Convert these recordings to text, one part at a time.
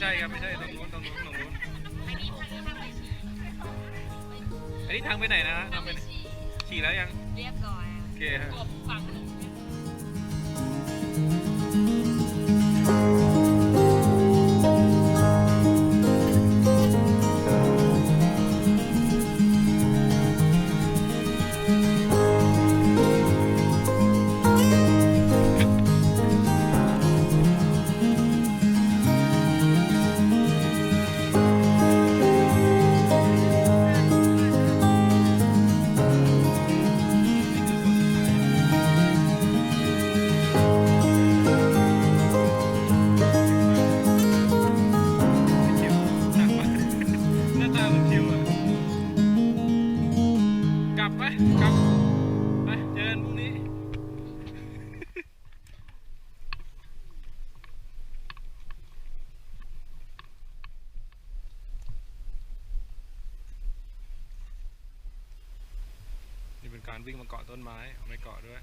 ไม่ใช่ครับไม่ใช่ตรงนู้นตรงนู้นตรงนู้นอันนี้ทางนี้ทางไปฉี่อันนี้ทางไปไหนนะฮะทางไปไหนฉี่ฉี่แล้วยังเรียบร้อยโอเคฮะกบฝั่งหนึ่ง วิ่งมาเกาะต้นไม้เอาไม่เกาะด้วย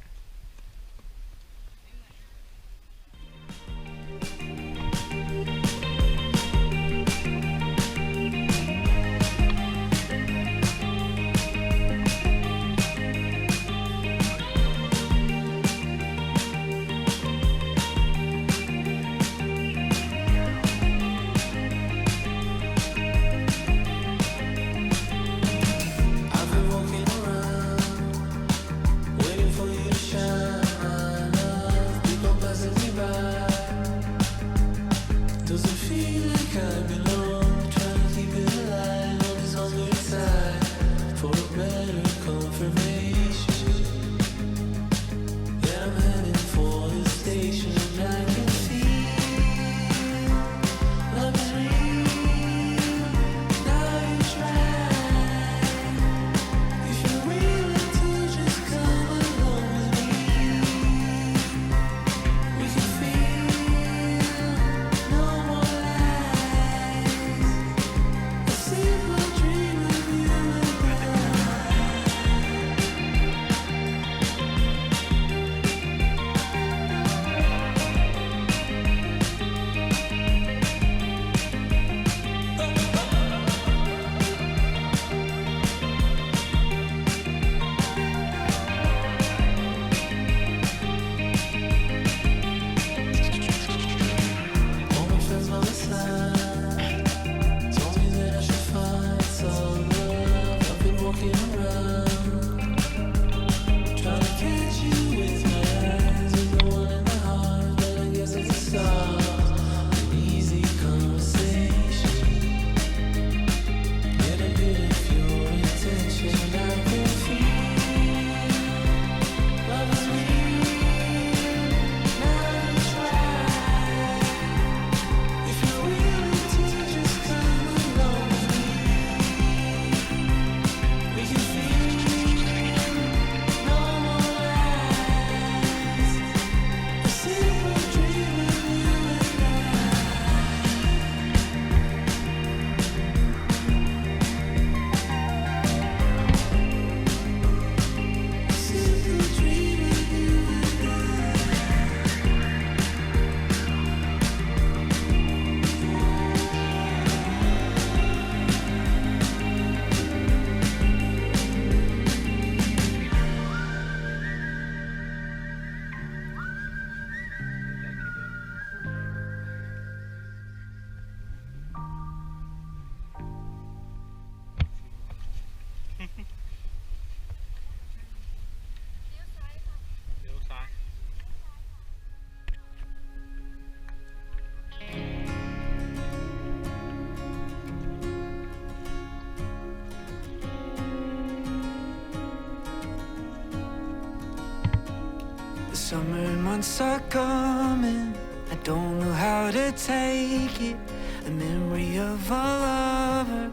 summer months are coming. I don't know how to take it. The memory of a lover,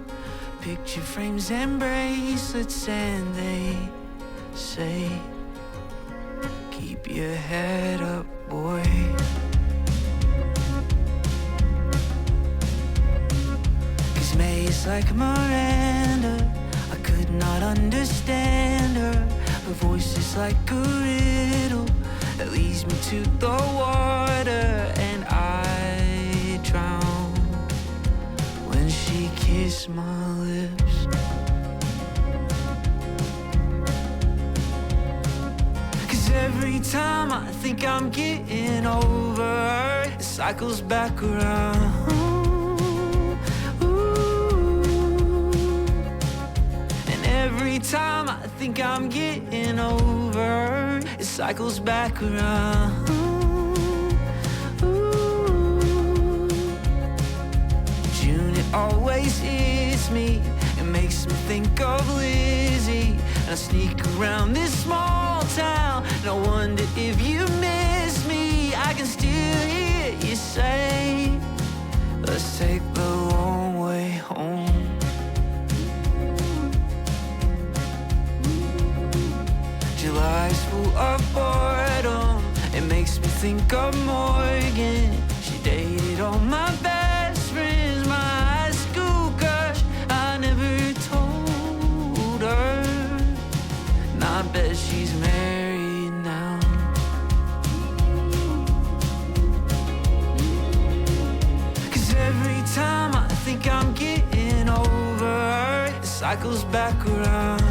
picture frames and bracelets, and they say, Keep your head up, boy. Cause May is like Miranda. I could not understand her. Her voice is like a riddle that leads me to the water and I drown when she kissed my lips. Cause every time I think I'm getting over her, it cycles back around. every time I think I'm getting over cycles back around. June, it always is me. It makes me think of Lizzie. And I sneak around this small town. And I wonder if you miss me. I can still hear you say, think of Morgan. She dated all my best friends, my high school crush. I never told her. And I bet she's married now. Cause every time I think I'm getting over her, it cycles back around.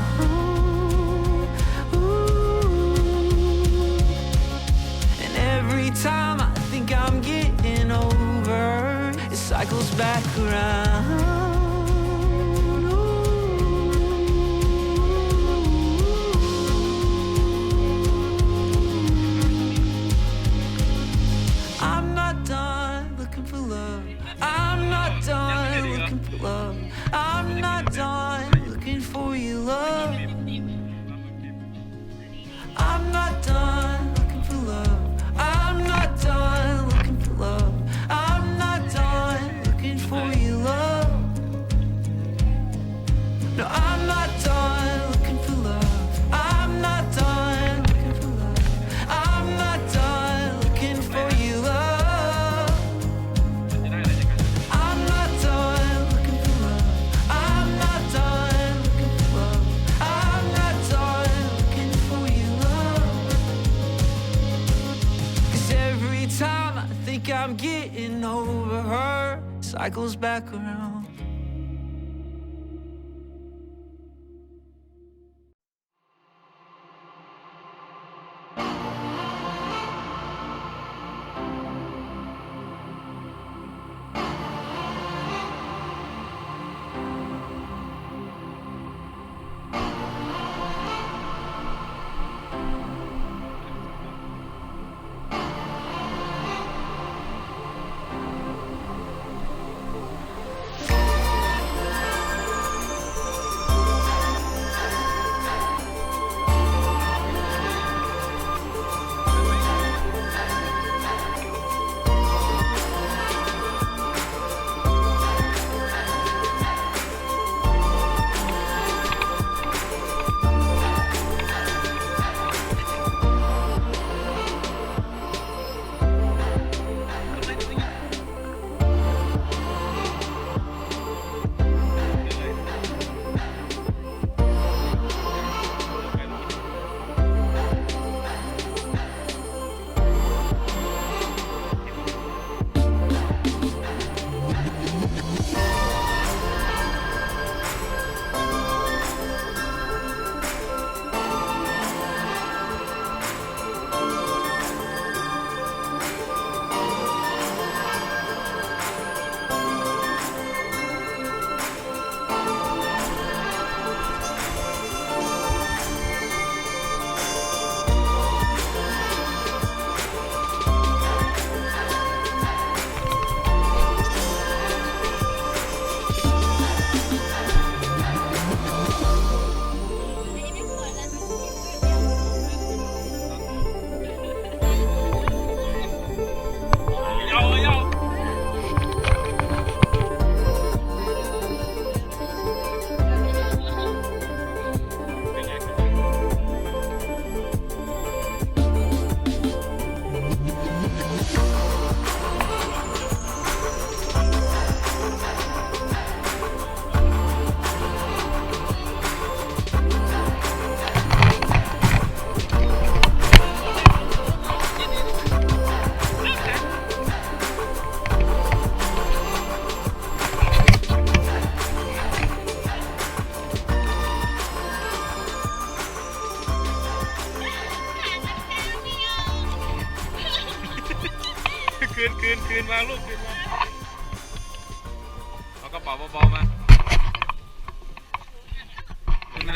Back around. Cycles back around.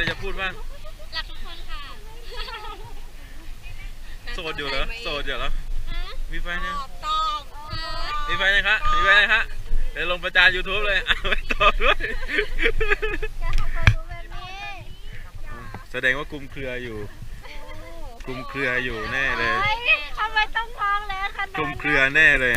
จะพูดบ้างรักทุกคนค่ะโสดอยู่เหรอโสดอยู่เหรอฮะมีแฟนยังตอบตอบมีแฟนยังคะมีแฟนยังคะเดี๋ยวลงประจาน YouTube เลยเอาไปตอบด้วยจะทำไปดูแบบนี้แสดงว่ากลุ่มเครืออยู่กลุ่มเครืออยู่แน่เลยทำไมต้องมองเลยขนาดกลุ่มเครือแน่เลยอะ